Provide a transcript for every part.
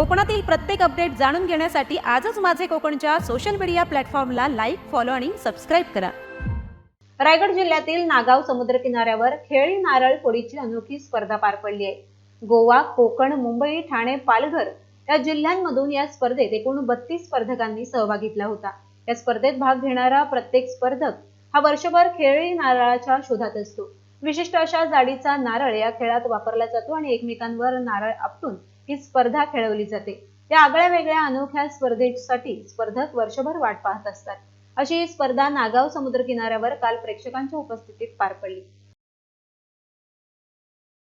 कोकणातील प्रत्येक अपडेट जाणून घेण्यासाठी आजच माझे कोकणच्या सोशल मीडिया प्लॅटफॉर्मला लाईक फॉलो आणि सबस्क्राईब करा. रायगड जिल्ह्यातील नागाव समुद्र किनाऱ्यावर खेळी नारळ फोडीची अनोखी स्पर्धा पार पडली आहे. गोवा कोकण मुंबई ठाणे पालघर या जिल्ह्यांमधून या स्पर्धेत एकूण बत्तीस स्पर्धकांनी सहभाग घेतला होता. या स्पर्धेत भाग घेणारा प्रत्येक स्पर्धक हा वर्षभर खेळी नारळाच्या शोधात असतो. विशिष्ट अशा जाडीचा नारळ या खेळात वापरला जातो आणि एकमेकांवर नारळ आपटून ही स्पर्धा खेळवली जाते. या आगळ्या वेगळ्या अनोख्या स्पर्धेसाठी स्पर्धक वर्षभर वाट पाहत असतात. अशी ही स्पर्धा नागाव समुद्र किनाऱ्यावर काल प्रेक्षकांच्या उपस्थितीत पार पडली.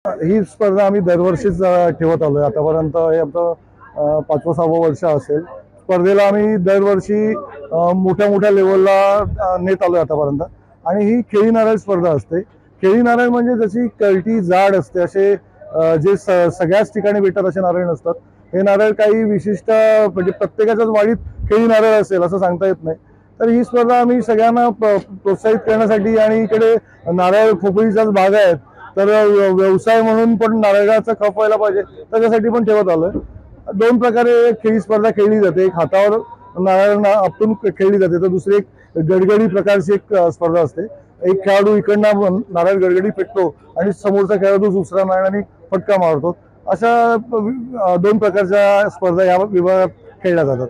ही स्पर्धा आम्ही दरवर्षीच ठेवत आलोय. आतापर्यंत हे आमचं पाचवं सहावं वर्ष असेल. स्पर्धेला आम्ही दरवर्षी मोठ्या मोठ्या लेवलला नेत आलोय आतापर्यंत. आणि ही खेळी नारायण स्पर्धा असते. खेळी नारळ म्हणजे जशी कळटी जाड असते असे जे स- सगळ्याच ठिकाणी भेटतात असे नारळ नसतात. हे नारळ काही विशिष्ट म्हणजे प्रत्येकाच्याच वाडीत खेळी नारळ असेल असं सांगता येत नाही. तर ही स्पर्धा आम्ही सगळ्यांना प- प्रोत्साहित करण्यासाठी आणि इकडे नारळ खोपळीचाच भाग आहेत तर व्यवसाय म्हणून पण नारळाचा खप व्हायला पाहिजे. त्याच्यासाठी पण ठेवत आलोय. दोन प्रकारे खेळी स्पर्धा खेळली जाते. एक हातावर नारळांना आपण खेळली जाते. तर दुसरी एक गडगडी प्रकारची एक स्पर्धा असते. एक खेळाडू इकडनं नारायण गडगडी फेकतो आणि समोरचा खेळाडू दुसरा नारळाने फटका मारतो. अशा दोन प्रकारच्या स्पर्धा या विभागात खेळल्या जातात.